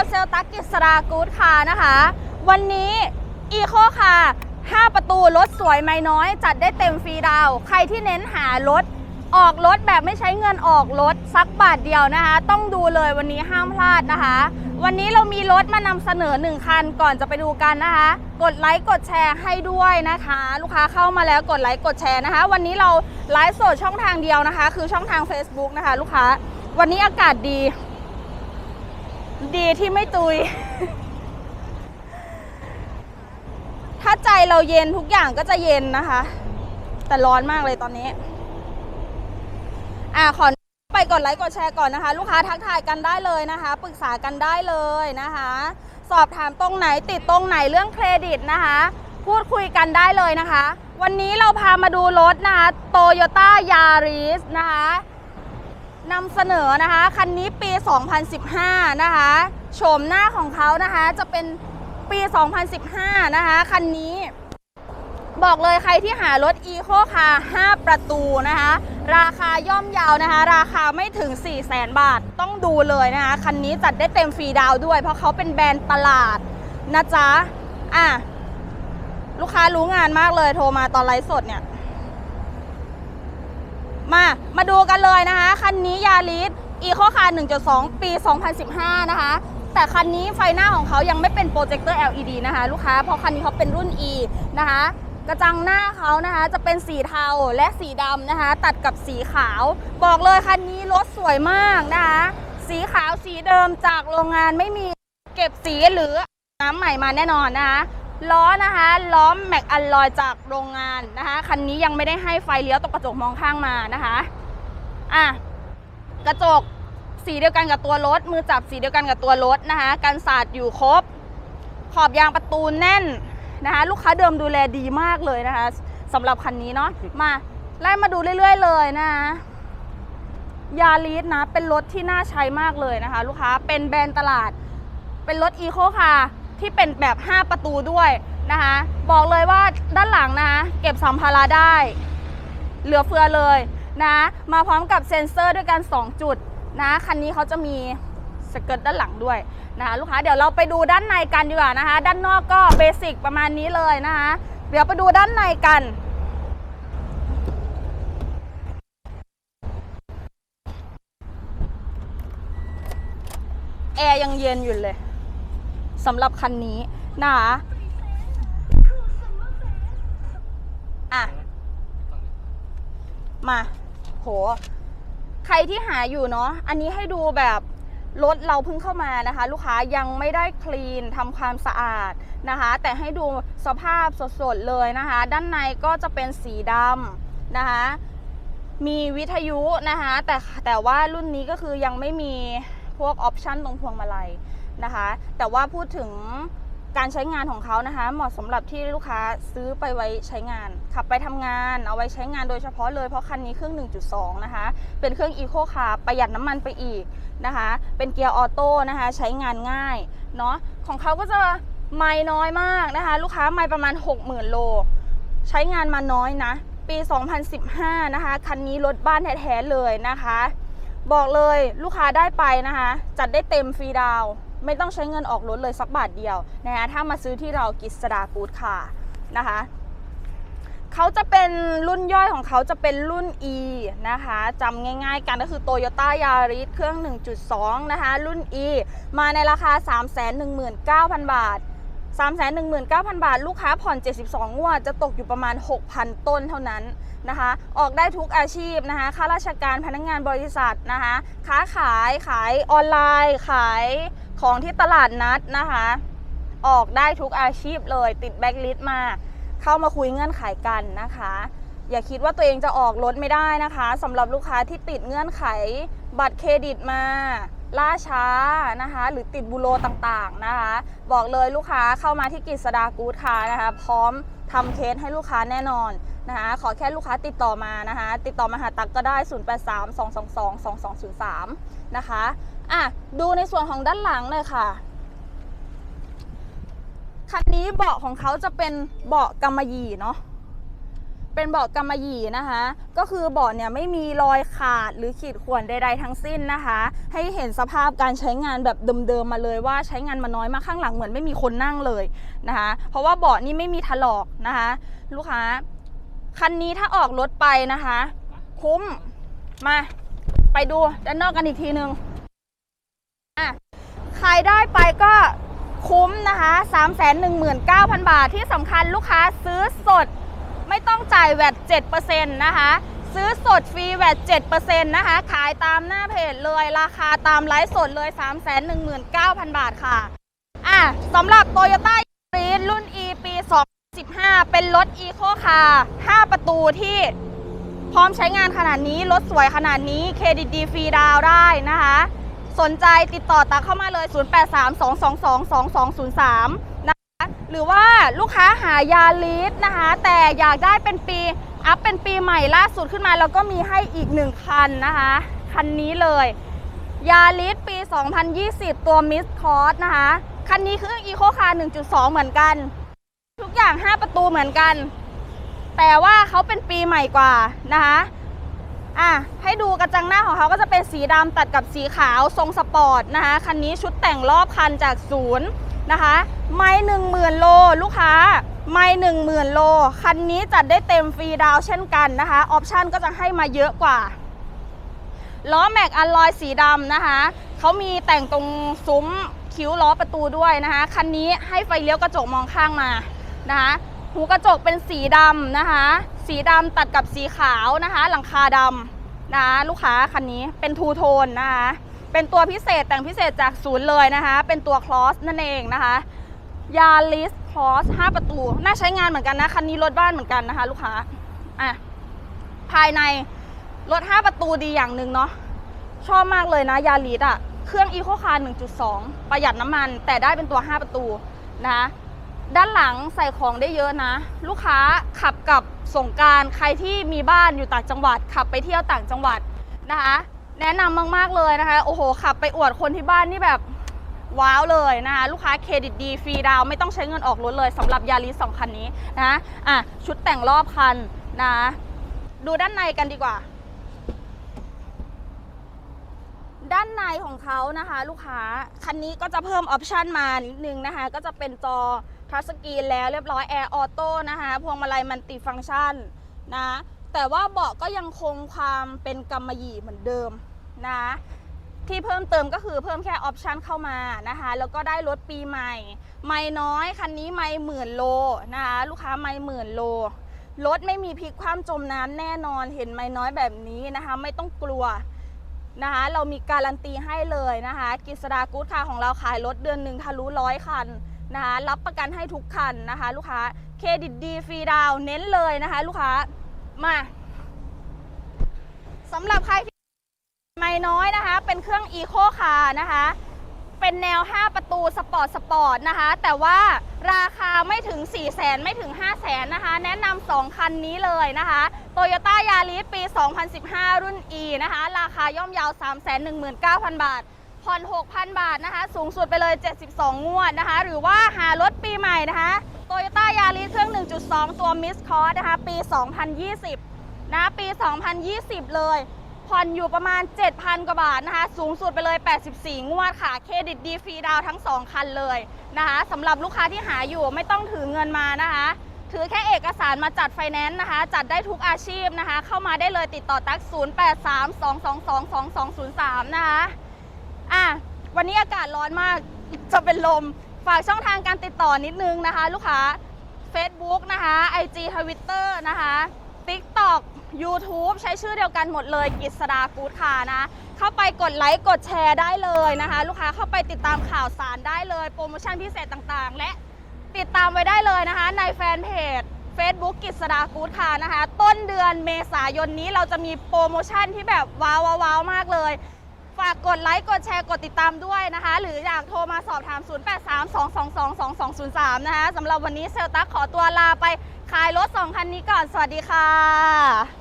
กับเซลตักกิสรากูดคานะคะ วันนี้อีโคคาร์5ประตูรถสวยไม่น้อย จัดได้เต็มฟรีดาว ใครที่เน้นหารถออกรถแบบไม่ใช้เงินออกรถสักบาทเดียวนะคะ ต้องดูเลยวันนี้ห้ามพลาดนะคะ วันนี้เรามีรถมานำเสนอ1คันก่อนจะไปดูกันนะคะ กดไลค์กดแชร์ให้ด้วยนะคะ ลูกค้าเข้ามาแล้วกดไลค์กดแชร์นะคะ วันนี้เราไลฟ์สดช่องทางเดียวนะคะ คือช่องทาง Facebook นะคะ ลูกค้า วันนี้อากาศดี ดีที่ไม่ตุย ถ้าใจเราเย็นทุกอย่างก็จะเย็นนะคะ แต่ร้อนมากเลยตอนนี้ อะขอไปกดไลค์กดแชร์ก่อนนะคะ ลูกค้าทักทายกันได้เลยนะคะ ปรึกษากันได้เลยนะคะ สอบถามตรงไหนติดตรงไหนเรื่องเครดิตนะคะ พูดคุยกันได้เลยนะคะ วันนี้เราพามาดูรถนะคะโตโยต้ายาริสนะคะ นำเสนอนะคะ คันนี้ปี 2015 นะคะโฉมหน้าของเขานะคะจะเป็นปี 2015 นะคะ คันนี้ บอกเลยใครที่หารถ e ีโคคาร์5ประตูนะคะ ราคาย่อมเยาวนะคะ ราคาไม่ถึง 4 0 0แสนบาทต้องดูเลยนะคะ คันนี้จัดได้เต็มฟรีดาวด้วย เพราะเขาเป็นแบรนด์ตลาดนะจ๊ะ อะ ลูกค้ารู้งานมากเลยโทรมาตอนไลฟ์สดเนี่ย มามาดูกันเลยนะคะ คันนี้ยาริสอีโคคาร์1.2 ปี 2015 นะคะ แต่คันนี้ไฟหน้าของเขายังไม่เป็นโปรเจคเตอร์ LED นะคะ ลูกค้า เพราะคันนี้เขาเป็นรุ่น E นะคะ กระจังหน้าเขานะคะ จะเป็นสีเทาและสีดำนะคะ ตัดกับสีขาว บอกเลยคันนี้รถสวยมากนะคะ สีขาวสีเดิมจากโรงงานไม่มีเก็บสีหรือน้ำใหม่มาแน่นอนนะคะ ล้อนะคะล้อมแม็กอัลลอยจากโรงงานนะคะคันนี้ยังไม่ได้ให้ไฟเลี้ยวตกกระจกมองข้างมานะคะอะกระจกสีเดียวกันกับตัวรถมือจับสีเดียวกันกับตัวรถนะคะกันสาดอยู่ครบ ขอบยางประตูแน่นนะคะลูกค้าเดิมดูแลดีมากเลยนะคะสำหรับคันนี้เนาะมาไล่มาดูเรื่อย ๆ เลยนะคะยาลีสนะเป็นรถที่น่าใช้มากเลยนะคะ ลูกค้าเป็นแบรนด์ตลาด เป็นรถอีโคคาร์ ที่เป็นแบบ 5 ประตูด้วยนะคะ บอกเลยว่าด้านหลังนะคะเก็บสัมภาระได้ เหลือเฟือเลยนะมาพร้อมกับเซ็นเซอร์ด้วยกัน 2 จุดนะคันนี้เขาจะมีสเกิร์ตด้านหลังด้วยนะคะลูกค้าเดี๋ยวเราไปดูด้านในกันดีกว่านะคะ ด้านนอกก็เบสิกประมาณนี้เลยนะคะเดี๋ยวไปดูด้านในกันแอร์ยังเย็นอยู่เลย สำหรับคันนี้นะคะอะ มา โห ใครที่หาอยู่เนาะ อันนี้ให้ดูแบบรถเราเพิ่งเข้ามานะคะ ลูกค้ายังไม่ได้คลีนทำความสะอาดนะคะ แต่ให้ดูสภาพสดๆเลยนะคะ ด้านในก็จะเป็นสีดำนะคะ มีวิทยุนะคะ แต่แต่ว่ารุ่นนี้ก็คือยังไม่มีพวกออปชันตรงพวงมาลัย นะคะ แต่ว่าพูดถึงการใช้งานของเขานะคะ เหมาะสำหรับที่ลูกค้าซื้อไปไว้ใช้งาน ขับไปทำงานเอาไว้ใช้งานโดยเฉพาะเลยเพราะคันนี้เครื่อง 1.2 นะคะ เป็นเครื่อง Eco Car ประหยัดน้ำมันไปอีกนะคะ เป็นเกียร์ออโต้นะคะ ใช้งานง่ายเนาะของเขาก็จะไม่น้อยมากนะคะ ลูกค้าไม่ประมาณ 60,000 โล ใช้งานมาน้อยนะ ปี 2015 นะคะ คันนี้รถบ้านแท้ๆเลยนะคะ บอกเลยลูกค้าได้ไปนะคะ จัดได้เต็มฟรีดาว ไม่ต้องใช้เงินออกรถเลยสักบาทเดียวนะคะถ้ามาซื้อที่เรากิษดากูดค่ะนะคะเขาจะเป็นรุ่นย่อยของเขาจะเป็นรุ่น E นะคะจำง่ายๆกันก็คือ Toyota Yaris เครื่อง 1.2 นะคะ รุ่น E มาในราคา 319,000 บาท 319,000 บาท ลูกค้าผ่อน 72 งวด จะตกอยู่ประมาณ 6,000 ต้นเท่านั้นนะคะ ออกได้ทุกอาชีพนะคะ ข้าราชการพนักงานบริษัทนะคะ ค้าขายขายออนไลน์ ขายของที่ตลาดนัดนะคะ ออกได้ทุกอาชีพเลยติดแบ็กลิสต์มา เข้ามาคุยเงื่อนไขกันนะคะ อย่าคิดว่าตัวเองจะออกรถไม่ได้นะคะสำหรับลูกค้าที่ติดเงื่อนไขบัตรเครดิตมา ล่าช้านะคะ หรือติดบูโรต่างๆนะคะ บอกเลยลูกค้าเข้ามาที่กิจสดากูดค่ะนะคะ พร้อมทำเคสให้ลูกค้าแน่นอนนะคะ ขอแค่ลูกค้าติดต่อมานะคะ ติดต่อมาหาตักก็ได้ 0832222203 นะคะอะดูในส่วนของด้านหลังเลยค่ะคันนี้เบาะของเขาจะเป็นเบาะกำมะหยี่เนาะ เป็นเบาะกำมะหยี่นะคะ ก็คือเบาะเนี่ยไม่มีรอยขาดหรือขีดข่วนใด ๆ ทั้งสิ้นนะคะ ให้เห็นสภาพการใช้งานแบบเดิมๆมาเลยว่าใช้งานมาน้อยมากข้างหลังเหมือนไม่มีคนนั่งเลยนะคะ เพราะว่าเบาะนี่ไม่มีถลอกนะคะ ลูกค้าคันนี้ถ้าออกรถไปนะคะ คุ้มมาไปดูด้านนอกกันอีกทีนึงอะใครได้ไปก็คุ้มนะคะ 319,000 บาทที่สำคัญลูกค้าซื้อสด ไม่ต้องจ่ายแวด7%นะคะซื้อสดฟรีแวด7%นะคะ ขายตามหน้าเพจเลยราคาตามไลฟ์สดเลย 319,000 บาทค่ะ อะสำหรับ Toyota Yaris รุ่น E ปี 2015 เป็นรถ Eco Car 5 ประตูที่พร้อมใช้งานขนาดนี้ รถสวยขนาดนี้เครดิตดีฟรีดาวได้นะคะ สนใจติดต่อตาเข้ามาเลย 0832222203นะคะ หรือว่าลูกค้าหายาลิสนะคะ แต่อยากได้เป็นปี อัพเป็นปีใหม่ล่าสุดขึ้นมา แล้วก็มีให้อีกหนึ่งคันนะคะ คันนี้เลย ยาลิสปี 2020 ตัวมิสคอร์สนะคะ คันนี้คืออีโคคาร์1.2 เหมือนกัน ทุกอย่าง 5 ประตูเหมือนกัน แต่ว่าเขาเป็นปีใหม่กว่านะคะ อะให้ดูกระจังหน้าของเขาก็จะเป็นสีดำตัดกับสีขาวทรงสปอร์ตนะคะคันนี้ชุดแต่งรอบคันจากศูนย์นะคะไม่หนึ่งหมื่นโลลูกค้าไม่หนึ่งหมื่นโล คันนี้จัดได้เต็มฟรีดาวเช่นกันนะคะออปชันก็จะให้มาเยอะกว่าล้อแม็กอลลอยสีดำนะคะเขามีแต่งตรงซุ้มคิ้วล้อประตูด้วยนะคะ คันนี้ให้ไฟเลี้ยวกระจกมองข้างมานะคะ หูกระจกเป็นสีดำนะคะ สีดำตัดกับสีขาวนะคะ หลังคาดำนะลูกค้าคันนี้เป็นทูโทนนะคะ เป็นตัวพิเศษแต่งพิเศษจากศูนย์เลยนะคะ เป็นตัวคลอสนั่นเองนะคะยาลิสคลอส5ประตู น่าใช้งานเหมือนกันนะ คันนี้รถบ้านเหมือนกันนะคะ ลูกค้าอะภายในรถ 5 ประตูดีอย่างหนึ่งเนาะชอบมากเลยนะยาลิสอะเครื่องอีโคคาร์1.2 ประหยัดน้ำมัน แต่ได้เป็นตัว 5 ประตูนะคะ ด้านหลังใส่ของได้เยอะนะ ลูกค้าขับกับสงการใครที่มีบ้านอยู่ต่างจังหวัด ขับไปเที่ยวต่างจังหวัดนะคะ แนะนำมากๆเลยนะคะ โอ้โห ขับไปอวดคนที่บ้านนี่แบบว้าวเลยนะคะลูกค้าเครดิตดีฟรีดาวไม่ต้องใช้เงินออกรถเลยสำหรับยาริสสองคันนี้นะอะชุดแต่งรอบคันนะดูด้านในกันดีกว่า ด้านในของเขานะคะ ลูกค้าคันนี้ก็จะเพิ่มออปชันมานิดนึงนะคะ ก็จะเป็นจอ ทัชสกรีนแล้วเรียบร้อยแอร์ออโต้นะคะพวงมาลัยมันติฟังก์ชันนะแต่ว่าเบาะก็ยังคงความเป็นกำมะหยี่เหมือนเดิมนะที่เพิ่มเติมก็คือเพิ่มแค่ออปชันเข้ามานะคะแล้วก็ได้รถปีใหม่ ไม่น้อยคันนี้ไม่หมื่นโลนะคะลูกค้าไม่หมื่นโลรถไม่มีพลิกคว่ำจมน้ำแน่นอนเห็นไม่น้อยแบบนี้นะคะไม่ต้องกลัวนะคะเรามีการันตีให้เลยนะคะกิษดากู๊ดคาร์ของเราขายรถเดือนหนึ่งทะลุร้อยคัน นะคะรับประกันให้ทุกคันนะคะ ลูกค้าเครดิตดีฟรีดาวเน้นเลยนะคะ ลูกค้ามาสำหรับใครที่ไม่น้อยนะคะ เป็นเครื่องอีโคคาร์นะคะ เป็นแนว 5 ประตูสปอร์ตสปอร์ตนะคะ แต่ว่าราคาไม่ถึง 4 0 0แสนไม่ถึง 5 0 0แสนนะคะ แนะนำ2คันนี้เลยนะคะ Toyota Yaris ปี 2015 รุ่น E นะคะ ราคาย่อมยาว 319,000 บาท ผ่อน 6,000 บาทนะคะ สูงสุดไปเลย 72 งวดนะคะ หรือว่าหารถปีใหม่นะคะ Toyota Yaris เครื่อง 1.2 ตัว Miss c o s นะคะ ปี 2020 นะ ปี 2020 เลย ผ่อนอยู่ประมาณ 7,000 กว่าบาทนะคะ สูงสุดไปเลย 84 งวดค่ะ เครดิตดีฟรีดาวทั้ง 2 คันเลยนะคะสำหรับลูกค้าที่หาอยู่ไม่ต้องถือเงินมานะคะ ถือแค่เอกสารมาจัดไฟแนนซ์นะคะ จัดได้ทุกอาชีพนะคะ เข้ามาได้เลยติดต่อตัก 0832222203 นะคะ อะวันนี้อากาศร้อนมากจะเป็นลม ฝากช่องทางการติดต่อนิดนึงนะคะ ลูกค้า Facebook นะคะ IG Twitter นะคะ TikTok YouTube ใช้ชื่อเดียวกันหมดเลยกิษดากูดคานะ เข้าไปกดไลค์กดแชร์ได้เลยนะคะ ลูกค้าเข้าไปติดตามข่าวสารได้เลย โปรโมชั่นพิเศษต่างๆ และติดตามไว้ได้เลยนะคะ ในแฟนเพจ Facebook กิษดากูดคานะคะ ต้นเดือนเมษายนนี้เราจะมีโปรโมชั่นที่แบบว้าวว้าวมากเลย ฝากกดไลค์ กดแชร์ กดติดตามด้วยนะคะ หรืออยากโทรมาสอบถาม 0832222203 นะคะสำหรับวันนี้เซลตักขอตัวลาไปขายรถ 2 คันนี้ก่อน สวัสดีค่ะ